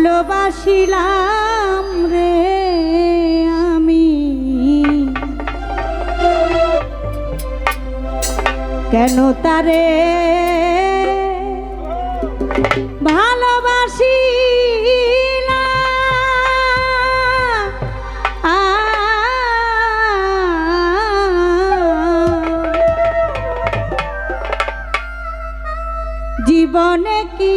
ভালোবাসিলাম রে আমি। কেন তারে ভালোবাসি জীবনে কি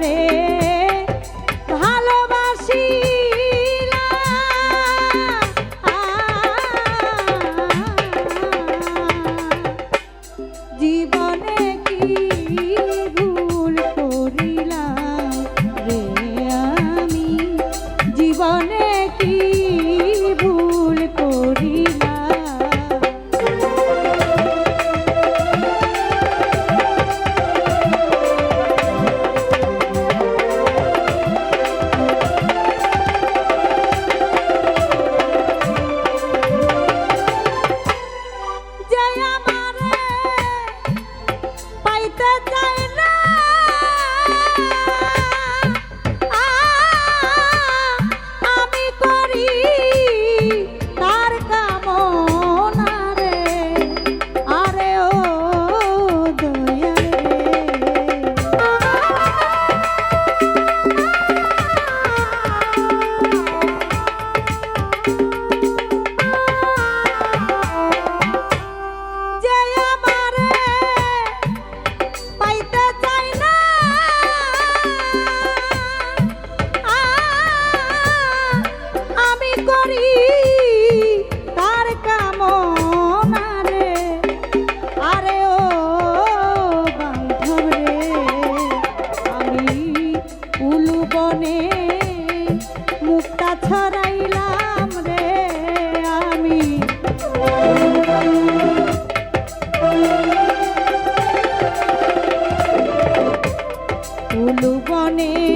রে মনে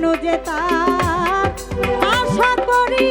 কেন যে আশা করি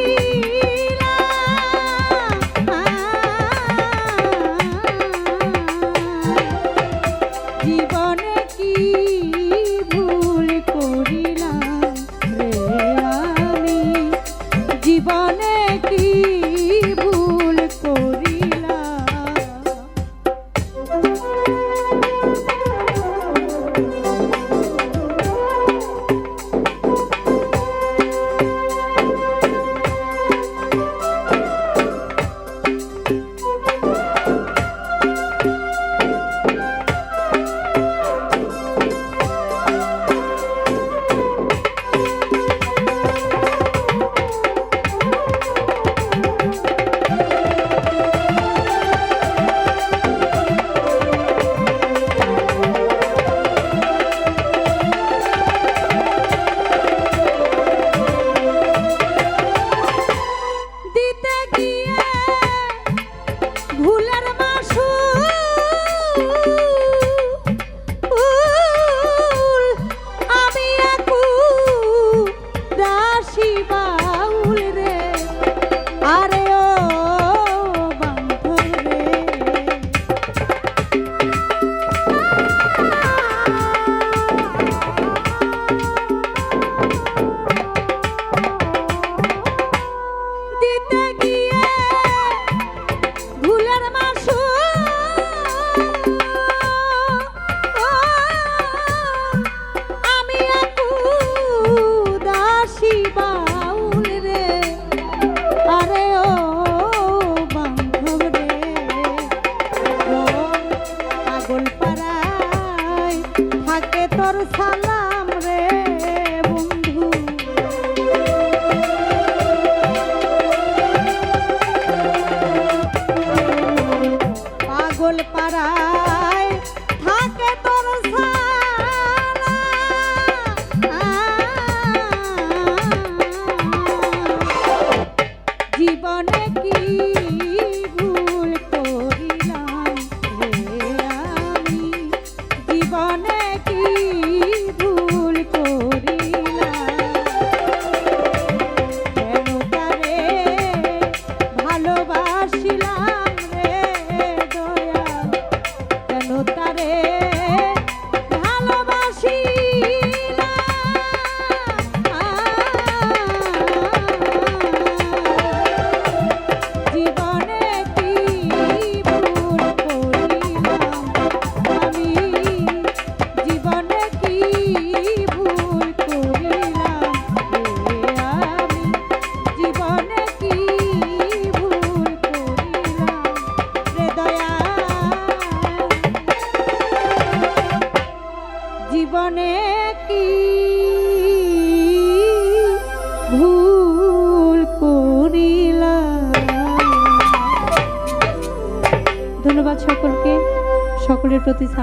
পাগল পাড়ায় থাকে তোর সা জীবনে কি ভুল করিলাম? ধন্যবাদ সকলকে সকলের প্রতি